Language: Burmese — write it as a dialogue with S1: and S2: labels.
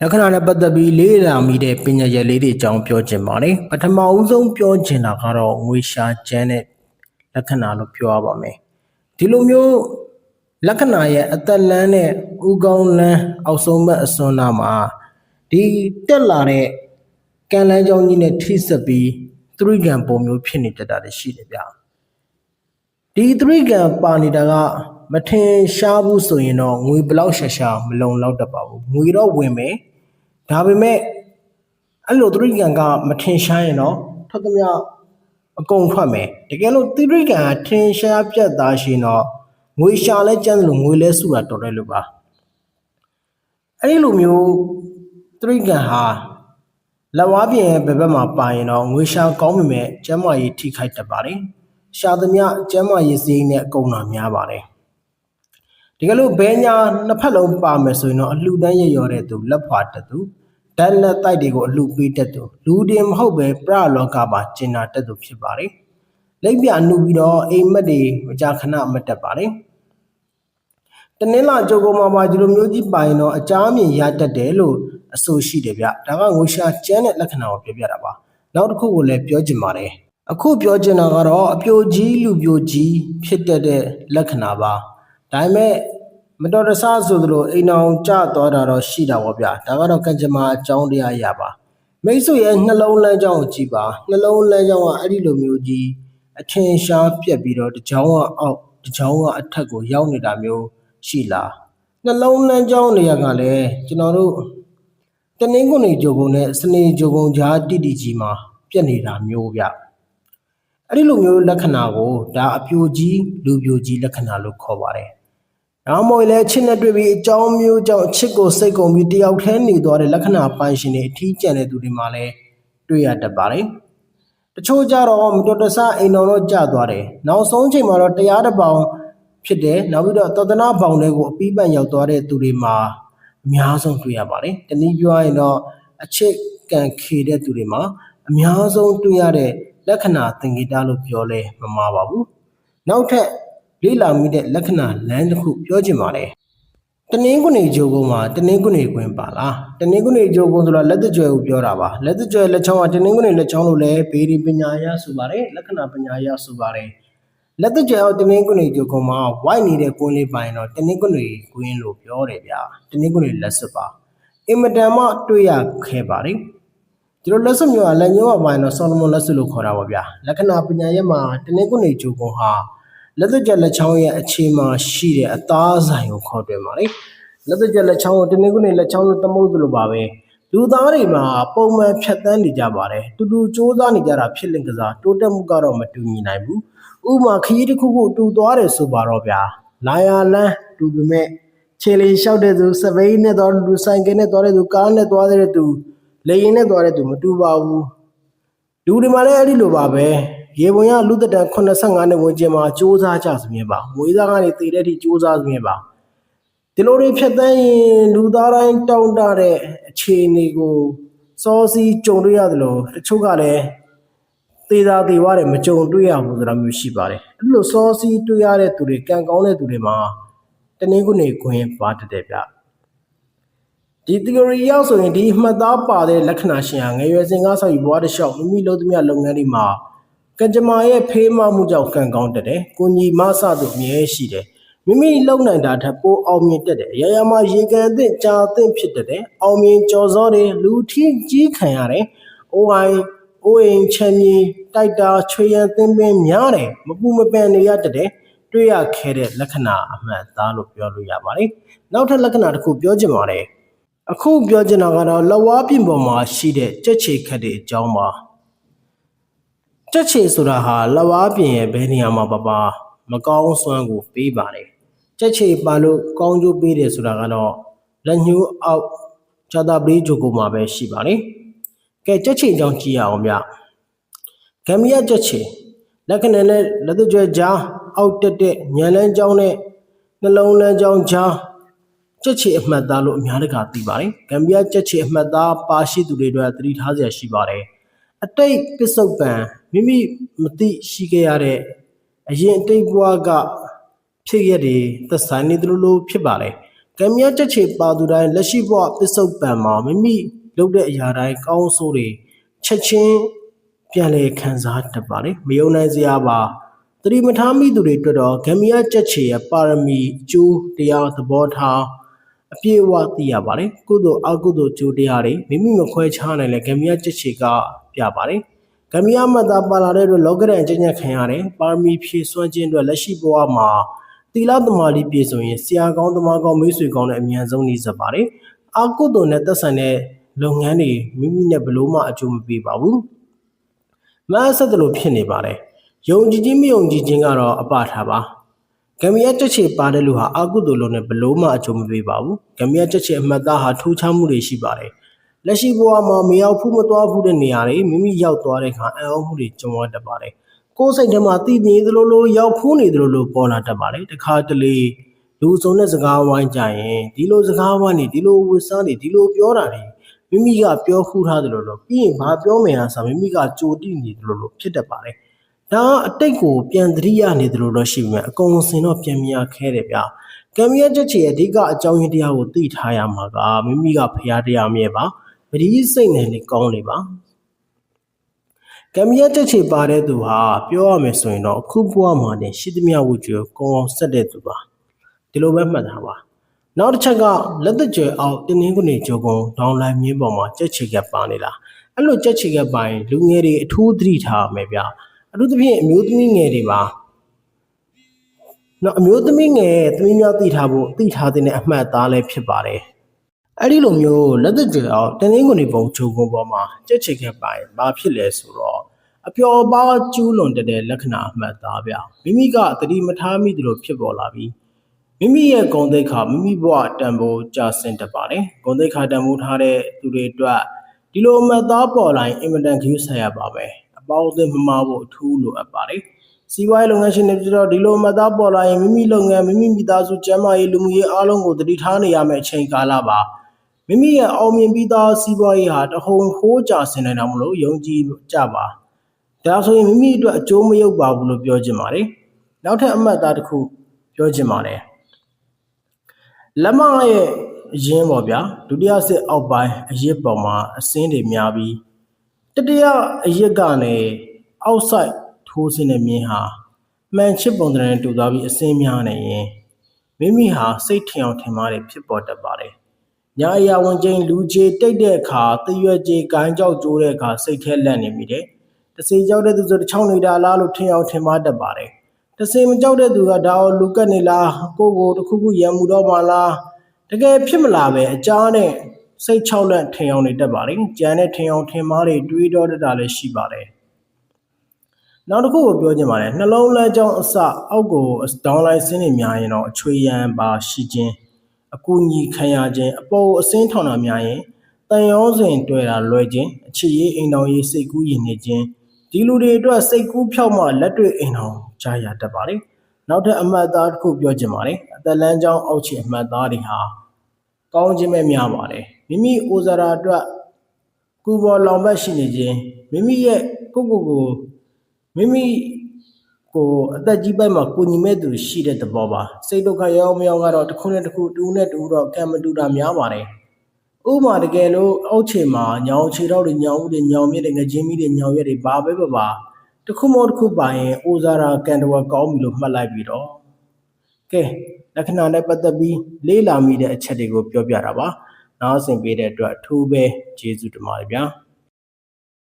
S1: လက္ခဏာနဲ့ပတ်သက်ပြီးလေးလာမိတဲ့ပညာရက်လေးတွေအကြောင်းပြောချင်ပါတယ်ပထမအဦးဆုံးပြောချင်တာကတော့ငွေရှာကျန်းတဲ့လက္ခဏာလို့ပြောရပါမယ်ဒီလိုမျိုးလက္ခဏာရဲ့အသက်လန်းတဲ့ဥကောင်းလန်းအောက်ဆုံးဘက်အစွန်းနာမှာဒီတက်လာတဲ့ကံလန်းကြောင်းကြီးနဲ့ထိစပ်ပြီးသရိကံပုံမျိုးဖြစ်နေတတ်တာတွေရှိတယ်ဗျဒီသရိကံပါနေတာက မထင်ရှားဘူးဆိုရင်တော့ငွေဘလောက်ရှာရှာမလုံလောက်တတ်ပါဘူးငွေတော့ဝင်မယ်ဒါပေမဲ့အဲ့လိုသရိကံကမထင်ရှားရင်တော့ထပ်သမျှအကုန်ထွက်မယ်တကယ်လို့သရိကံကထင်ရှားပြတ်သားရှင်တော့ငွေရှာလဲကျန်းတယ်လို့ငွေလဲစုတာတော်တယ်လို့ပါအဲ့ဒီလိုမျိုးသရိကံဟာလက်ဝါးပြင်ရဲ့ဘယ်ဘက်မှာပါရင်တော့ငွေရှာကောင်းပေမဲ့ကျန်းမာရေးထိခိုက်တတ်ပါတယ်ရှာသမျှကျန်းမာရေးစည်းနဲ့အကုန်လာများပါတယ် တကယ်လို့ဘဲညာနှစ်ဖက်လုံးပါမယ်ဆိုရင်တော့အလှူဒန်းရရောတဲ့သူလက်ဖွာတက်သူဓာတ်လက်တိုက်တွေကိုအလှူပေးတတ်သူလူတင်မဟုတ်ပဲပြလောကပါကျင်နာတတ်သူဖြစ်ပါတယ်လိပ်ပြနှုတ်ပြီးတော့အိမ်မက်တွေမကြာခဏမတက်ပါတယ်တနင်္လာကြိုကုံမှာပါဒီလိုမျိုးကြီးပါရင်တော့အကြမ်းမြင်ရတတ်တယ်လို့အဆိုရှိတယ်ဗျဒါကငွေရှာကျန်းတဲ့လက္ခဏာကိုပြောပြတာပါနောက်တစ်ခုကိုလည်းပြောချင်ပါတယ်အခုပြောချင်တာကတော့အပြိုကြီးလူပြိုကြီးဖြစ်တတ်တဲ့လက္ခဏာပါ ဒါပေမဲ့မတော်တဆဆိုသလိုအိမ်အောင်ကျသွားတာတော့ရှိတာပေါ့ဗျဒါကတော့ကံကြမ္မာအကြောင်းတရားရပါမိတ်ဆွေရဲ့နှလုံးလမ်းကြောင်းကိုကြည့်ပါနှလုံးလမ်းကြောင်းကအဲ့ဒီလိုမျိုးကြီးအထင်ရှားပြက်ပြီးတော့တကြောင်ကအောက်တကြောင်ကအထက်ကိုရောက်နေတာမျိုးရှိလားနှလုံးလမ်းကြောင်းတွေကလည်းကျွန်တော်တို့တနင်္ဂနွေဂျိုကုံနဲ့စနေဂျိုကုံကြားတိတိကြီးမှာပြက်နေတာမျိုးဗျအဲ့ဒီလိုမျိုးလက္ခဏာကိုဒါအပြိုကြီးလူပြိုကြီးလက္ခဏာလို့ခေါ်ပါတယ်။ နောက်မို့လဲချစ်နဲ့တွေ့ပြီးအကြောင်းမျိုးကြောင့်ချစ်ကိုစိတ်ကုန်ပြီးတယောက်တည်းနေသွားတဲ့လက္ခဏာပိုင်ရှင်တွေအထီးကျန်တဲ့သူတွေမှာလည်းတွေ့ရတတ်ပါတယ်။တချို့ကြတော့မတော်တဆအိမ်တော်တော့ကြာသွားတယ်။နောက်ဆုံးချိန်မှာတော့တရားတစ်ပေါင်ဖြစ်တယ်။နောက်ပြီးတော့သောတနာပေါင်တွေကိုအပီးပန်ရောက်သွားတဲ့သူတွေမှာအများဆုံးတွေ့ရပါတယ်။တနည်းပြောရရင်တော့အချစ်ကန်ခေတဲ့သူတွေမှာအများဆုံးတွေ့ရတဲ့လက္ခဏာသင်္ကေတလို့ပြောလဲမမှားပါဘူး။နောက်ထပ် လေးလာမိတဲ့လက္ခဏာလမ်းတစ်ခုပြောချင်ပါတယ်။တနင်္ဂနွေဂျိုကုန်းမှာတနင်္ဂနွေကွင်းပါလား။တနင်္ဂနွေဂျိုကုန်းဆိုတာလက်တကြွယ်ကိုပြောတာပါ။လက်တကြွယ်လက်ချောင်းကတနင်္ဂနွေလက်ချောင်းလို့လည်းဘေးဒီပညာရဆိုပါတယ်။လက္ခဏာပညာရဆိုပါတယ်။လက်တကြွယ်ကိုတနင်္ဂနွေဂျိုကုန်းမှာဝိုက်နေတဲ့ကွင်းလေးပိုင်းတော့တနင်္ဂနွေကွင်းလို့ပြောတယ်ဗျာ။တနင်္ဂနွေလက်စွပ်ပါ။အင်မတန်မှတွေ့ရခဲ့ပါတယ်။ဒီလိုလက်စွပ်မျိုးကလက်ညှိုးကပိုင်းတော့ဆော်လမွန်လက်စွပ်လို့ခေါ်တာပါဗျာလက္ခဏာပညာရက်မှာတနင်္ဂနွေဂျိုကွန်ဟာ လက်သက်ကျက်လက်ချောင်းရဲ့အခြေမှာရှိတဲ့အသားဆိုင်ကိုခေါ်တွင်ပါလေလက်သက်ကျက်လက်ချောင်းကိုတနင်္ဂနွေလက်ချောင်းလို့သမုတ်သလိုပါပဲလူသားတွေမှာပုံမှန်ဖြတ်တန်းနေကြပါတယ်တူတူစ조사နေကြတာဖြစ်လင်ကစားတိုးတက်မှုကတော့မတူညီနိုင်ဘူးဥပမာခရီးတစ်ခုခုတူသွားတယ်ဆိုပါတော့ဗျာလာရလန်းတူပေမဲ့ခြေလေးလျှောက်တဲ့သူစပိန်နဲ့သွားတဲ့သူဆိုင်ကယ်နဲ့သွားတဲ့သူကားနဲ့သွားတဲ့သူလေရင်နဲ့သွားတဲ့သူမတူပါဘူးလူတွေမှာလည်းအဲ့ဒီလိုပါပဲ ရေပုံရလူသက်တမ်း85နှစ်ဝန်းကျင်မှာစူးစမ်းကြစမြင်ပါငွေသားကနေတည်တဲ့ထိစူးစမ်းစမြင်ပါဒီလိုတွေဖြတ်သန်းရင်လူသားတိုင်းတောင်းတတဲ့အခြေအနေကိုစောစီးကြုံတွေ့ရတယ်လို့တချို့ကလည်းသေသာသေဝတဲ့မကြုံတွေ့ရဘူးဆိုတာမျိုးရှိပါတယ်အဲ့လိုစောစီးတွေ့ရတဲ့သူတွေကံကောင်းတဲ့သူတွေမှာတနည်းခုနေခွင့်ပါတတဲ့ဗျဒီ theory ရောက်ဆိုရင်ဒီမှတ်သားပါတဲ့လက္ခဏာရှင်ဟာငယ်ရွယ်စဉ်ကဆောက်ယူဘဝတစ်လျှောက်မိမိလုပ်သမျှလုပ်ငန်းတွေမှာ ကံကြမ္မာရဲ့ဖေးမမှုကြောင့်ကံကောင်းတတ်တယ်။ကိုညီမဆတို့အမြဲရှိတယ်။မိမိလုံနိုင်တာထက်ပိုအောင်မြင်တတ်တယ်။ရရမှာရေကန်အသင့်ကြာအသင့်ဖြစ်တတ်တယ်။အောင်မြင်ကြော်စောတယ်လူထီးကြီးခံရတယ်။အိုးဟိုင်းအိုးအိမ်ချမ်းမြေတိုက်တာချွေရန်သင်းပင်များတယ်။မပူမပန်နေရတတ်တယ်။တွေ့ရခဲတဲ့လက္ခဏာအမှန်သားလို့ပြောလို့ရပါတယ်။နောက်ထပ်လက္ခဏာတစ်ခုပြောချင်ပါတယ်။အခုပြောချင်တာကတော့လဝါပြင်ပေါ်မှာရှိတဲ့ကြက်ချေခတ်တဲ့အကြောင်းပါ။ ကြက်ချေဆိုတာဟာလဝါပြင်ရဲ့ဘယ်နေရာမှာပါပါမကောင်းစွမ်းကိုပေးပါတယ်ကြက်ချေပါလို့ကောင်းကျိုးပေးတယ်ဆိုတာကတော့လက်ညှိုးအောက်ဇာတာပရိဂျိုကိုမှာပဲရှိပါတယ်ကဲကြက်ချေအကြောင်းကြည့်ရအောင်ဗျဂမ်ဘီယာကြက်ချေလက္ခဏာနဲ့လက်သွဲကြားအောက်တက်တဲ့ညံလန်းကြောင်းနဲ့နှလုံးလန်းကြောင်းကြားကြက်ချေအမှတ်သားလို့အများတကာသိပါတယ်ဂမ်ဘီယာကြက်ချေအမှတ်သားပါရှိသူတွေအတွက်သတိထားစရာရှိပါတယ် အတိတ်ပစ္စုပန်မိမိမသိရှိခဲ့ရတဲ့အရင်အတိတ်ဘဝကဖြစ်ရတဲ့သက်ဆိုင်နေသလိုလိုဖြစ်ပါလေကံမြတ်ချက်ချေပါသူတိုင်းလက်ရှိဘဝပစ္စုပန်မှာမိမိလုပ်တဲ့အရာတိုင်းကောင်းဆိုးတွေချက်ချင်းပြန်လည်ခံစားတတ်ပါလေမယုံနိုင်စရာပါသတိမထားမိသူတွေအတွက်တော့ကံမြတ်ချက်ချေရဲ့ပါရမီအကျိုးတရားသဘောထား အပြည့်အဝသိရပါတယ်ကုသိုလ်အကုသိုလ်ကျိုးတရားတွေမိမိမခွဲခြားနိုင်လဲကံမြတ်ချက်ချေကပြပါတယ်ကံမြတ်မတ်တာပါလာတဲ့အတွက်လောကရန်အကျဉ်းချုပ်ခံရတယ်ပါရမီဖြည့်စွမ်းခြင်းအတွက်လက်ရှိဘဝမှာတီလာသမာဓိပြည့်စုံရင်ဆရာကောင်းသမားကောင်းမိတ်ဆွေကောင်းနဲ့အမြန်ဆုံးနှိစပ်ပါတယ်။အာကုတုနဲ့သက်ဆိုင်တဲ့လုပ်ငန်းတွေမိမိနဲ့ဘလို့မှအကျိုးမပေးပါဘူး။မအဆက်တလို့ဖြစ်နေပါတယ်။ယုံကြည်ခြင်းမယုံကြည်ခြင်းကတော့အပထားပါ။ ဂမရတက်ချေပါတဲ့လူဟာအာကုတုလို့နဲ့ဘလို့မှအကျိုးမပေးပါဘူး။ဂမရတက်ချေအမှတ်သားဟာထူးခြားမှုတွေရှိပါတယ်။လက်ရှိဘဝမှာမရောက်ဘူးမသွားဘူးတဲ့နေရာတွေမိမိရောက်သွားတဲ့အခါအံ့ဩမှုတွေကြုံရတတ်ပါတယ်။ကိုယ်စိတ်ထဲမှာတည်နေသလိုလိုရောက်ဖူးနေသလိုလိုပေါ်လာတတ်ပါလေတခါတလေလူစုံတဲ့စကားဝိုင်းကြရင်ဒီလိုစကားဝိုင်းနေဒီလိုဝတ်စားနေဒီလိုပြောတာနေမိမိကပြောခူးထားသလိုလိုပြီးရင်ဘာပြောမယ်ဟာဆိုမိမိကကြိုတိနေသလိုလိုဖြစ်တတ်ပါလေ ဒါကအတိတ်ကိုပြန်သတိရနေသလိုတော့ရှိပြီမဲ့အကုန်စင်တော့ပြန်မြာခဲတယ်ဗျကံမြတ်ချက်ချေအဓိကအကြောင်းရင်းတရားကိုသိထားရမှာကမိမိကဖရာတရားမြဲပါပရိစိတ်နဲ့လေကောင်းနေပါကံမြတ်တက်ချေပါတဲ့သူဟာပြောရမယ်ဆိုရင်တော့အခုဘဝမှာတင်ရှိသမျှဝုကျွကောင်းအောင်ဆက်တဲ့သူပါဒီလိုပဲမှတ်ထားပါနောက်တစ်ချက်ကလက်သက်ကျွဲအောင်တင်းင်းကနေကြောကုံဒေါင်းလိုင်းမြင်းပေါ်မှာကြက်ချေကပ်ပါနေတာအဲ့လိုကြက်ချေကပ်ပိုင်းလူငယ်တွေအထူးသတိထားရမယ်ဗျ အထူးသဖြင့်အမျိုးသမီးငယ်တွေပါနော်အမျိုးသမီးငယ်သမီးများသိထားဖို့သိထားတဲ့အမှတ်အသားလည်းဖြစ်ပါတယ်အဲ့ဒီလိုမျိုးလက်သက်ကျွေအောင်တနင်္ဂနွေပုံဂျုံကုန်းပေါ်မှာကြက်ချေခဲ့ပိုင်ဘာဖြစ်လဲဆိုတော့အပျော်ပါကျူးလွန်တဲ့လက္ခဏာအမှတ်သားဗျမိမိကတတိမထားမိသလိုဖြစ်ပေါ်လာပြီးမိမိရဲ့ဂုံတိတ်ခါမိမိဘဝတန်ဖိုးကြာဆင်းတတ်ပါတယ်ဂုံတိတ်ခါတန်ဖိုးထားတဲ့သူတွေအတွက်ဒီလိုအမှတ်သားပေါ်လာရင်အင်မတန်ခရူးဆိုင်ရပါပဲအ ပေါင်းအသင်းမမဖို့အထူးလိုအပ်ပါတယ်စီးပွားရေးလုပ်ငန်းရှင်တွေပြတော့ဒီလိုမှတ်သားပေါ်လာရင်မိမိလုပ်ငန်းမိမိမိသားစုကျန်းမာရေးလူမှုရေးအားလုံးကိုတတိထားနေရမယ့်အချိန်ကာလပါမိမိရဲ့အောင်မြင်ပြီးသားစီးပွားရေးဟာတဟုန်ခိုးကြဆင်နေတာမလို့ယုံကြည်ကြပါဒါဆိုရင်မိမိအတွက်အကျိုးမရောက်ပါဘူးလို့ပြောချင်ပါတယ်နောက်ထပ်အမှတ်သားတစ်ခုပြောချင်ပါတယ်လက်မရဲ့အရင်ပေါ့ဗျာဒုတိယစစ်အောက်ပိုင်းအရစ်ပေါ်မှာအစင်းတွေများပြီး တတိယအရစ်ကနေအောက်ဆိုင်ထိုးစင်းတဲ့မြင်းဟာမှန်ချစ်ပုံတရံတူသွားပြီးအစင်းများနေရင်မိမိဟာစိတ်ထင်အောင်ထင်မှားတယ်ဖြစ်ပေါ်တတ်ပါတယ်ညာအရာဝင်ချင်းလူချေတိတ်တဲ့အခါတရွက်ကြီးကိုင်းကြောက်ကျိုးတဲ့အခါစိတ်ထဲလက်နေမိတယ်တစေကြောက်တဲ့သူဆိုတစ်ချောင်းနေတာလားလို့ထင်အောင်ထင်မှားတတ်ပါတယ်တစေမကြောက်တဲ့သူကဒါအောင်လူကတ်နေလားကိုကိုတခုခုရံမှုတော့မှလားတကယ်ဖြစ်မလားပဲအကြားနဲ့ စိတ်ချောက်လက်ထင်အောင်နေတတ်ပါလေကြံတဲ့ထင်အောင်ထင်မှားတွေတွေးတော့တတ်တာလည်းရှိပါတယ်နောက်တစ်ခုကိုပြောချင်ပါတယ်နှလုံးလမ်းကြောင်းအစအောက်ကိုဒေါင်းလိုင်းဆင်းနေများရင်တော့အချွေရန်ပါရှိခြင်းအကူအညီခံရခြင်းအပေါ်အစင်းထောင်တာများရင်တန်ရောစဉ်တွေ့တာလွယ်ခြင်းအခြေရေးအိမ်တော်ရေးစိတ်ကူးရင်နေခြင်းဒီလူတွေအတွက်စိတ်ကူးဖြောက်မှလက်တွေ့အိမ်တော်ကြားရတတ်ပါလေနောက်ထပ်အမှတ်သားတစ်ခုပြောချင်ပါတယ်အသက်လန်းကြောင်းအောက်ခြေအမှတ်သားတွေဟာ ကောင်းခြင်းပဲများပါတယ်မိမိအိုဇရာအတွက်ကူပေါ်လောင်ဘက်ရှိနေခြင်းမိမိရဲ့ကိုကိုကိုမိမိကိုအသက်ကြီးပိုင်းမှာကိုညီမဲ့သူရှိတဲ့သဘောပါစိတ်ဒုက္ခရောက်မရောက်ကတော့တစ်ခုနဲ့တစ်ခုတူနဲ့တူတော့ကံမတူတာများပါတယ်ဥပမာတကယ်လို့အောက်ခြေမှာညောင်ခြေတော့တွေညောင်ဦးတွေညောင်မြစ်တွေငချင်းမီးတွေညောင်ရက်တွေဘာပဲပါပါတခုမတစ်ခုပါရင်အိုဇာရာကန်တဝကောင်းပြီလို့မှတ်လိုက်ပြီးတော့ကဲ လက္ခဏာနဲ့ပတ်သက်ပြီးလေးလာမိတဲ့အချက်တွေကိုပြောပြတာပါနားဆင်ပေးတဲ့အတွက်အထူးပဲကျေးဇူးတင်ပါတယ်ဗျာ